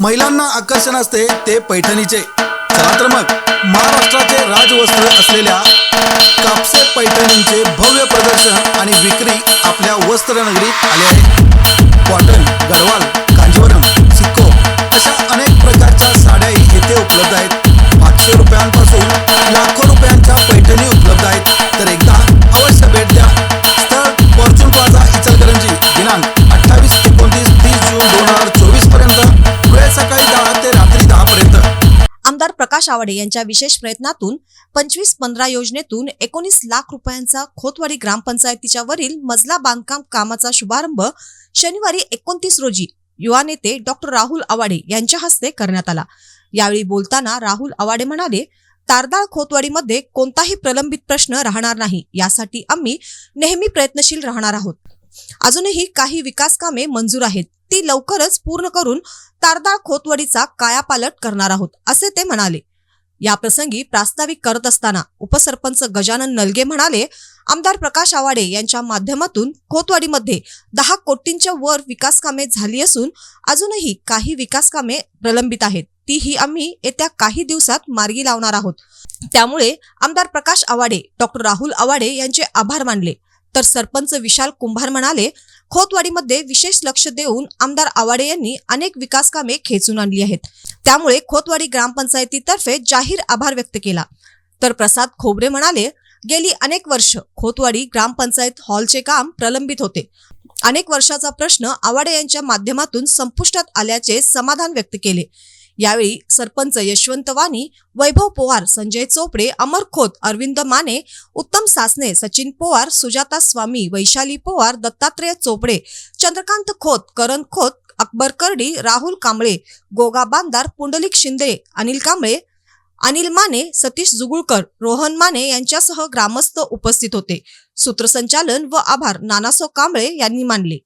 महिलांना आकर्षण असते ते पैठणीचे. चला तर मग महाराष्ट्राचे राजवस्त्र असलेल्या कापसे पैठणींचे भव्य प्रदर्शन आणि विक्री आपल्या वस्त्रनगरीत आले आहे. कॉटन गडवाल कांजीवरम सिक्को अशा अनेक प्रकारच्या साड्याही येथे उपलब्ध आहेत. पाचशे रुपयांपासून लाखो प्रकाश आवाडे यांच्या विशेष प्रयत्नातून पंचवीस पंधरा योजनेतून एकोणीस लाख रुपयांचा खोतवाडी ग्रामपंचायतीच्या वरील मजला बांधकाम कामाचा शुभारंभ शनिवारी एकोणतीस रोजी युवा नेते डॉक्टर राहुल आवाडे यांच्या हस्ते करण्यात आला. यावेळी बोलताना राहुल आवाडे म्हणाले तारदाळ खोतवाडीमध्ये कोणताही प्रलंबित प्रश्न राहणार नाही. यासाठी आम्ही नेहमी प्रयत्नशील राहणार आहोत. अजूनही काही विकास कामे मंजूर आहेत. ती लवकरच पूर्ण करून तारदाळ खोतवाडीचा कायापालट करणार आहोत असे ते म्हणाले. या प्रसंगी प्रास्ताविक करत असताना उपसरपंच गजानन नलगे म्हणाले आमदार प्रकाश आवाडे यांच्या माध्यमातून खोतवाडीमध्ये दहा कोटींच्या वर विकास कामे झाली असून अजूनही काही विकास कामे प्रलंबित आहेत. तीही आम्ही येत्या काही दिवसात मार्गी लावणार आहोत. त्यामुळे आमदार प्रकाश आवाडे डॉक्टर राहुल आवाडे यांचे आभार मानले. तर सरपंच विशाल कुंभार म्हणाले खोतवाडीमध्ये विशेष लक्ष देऊन आमदार आवाडे यांनी अनेक विकास कामे खेचून आणली आहेत. त्यामुळे खोतवाडी ग्रामपंचायतीतर्फे जाहीर आभार व्यक्त केला. तर प्रसाद खोबरे म्हणाले गेली अनेक वर्ष खोतवाडी ग्रामपंचायत हॉलचे काम प्रलंबित होते. अनेक वर्षाचा प्रश्न आवाडे यांच्या माध्यमातून संपुष्टात आल्याचे समाधान व्यक्त केले. यावेळी सरपंच यशवंत वाणी वैभव पोवार संजय चोपडे अमर खोत अरविंद माने उत्तम सासने सचिन पोवार सुजाता स्वामी वैशाली पोवार दत्तात्रय चोपडे चंद्रकांत खोत करण खोत अकबर कर्डी राहुल कांबळे गोगा बांदार पुंडलिक शिंदे अनिल कांबळे अनिल माने सतीश जुगुळकर रोहन माने यांच्यासह ग्रामस्थ उपस्थित होते. सूत्रसंचालन व आभार नानासो कांबळे यांनी मानले.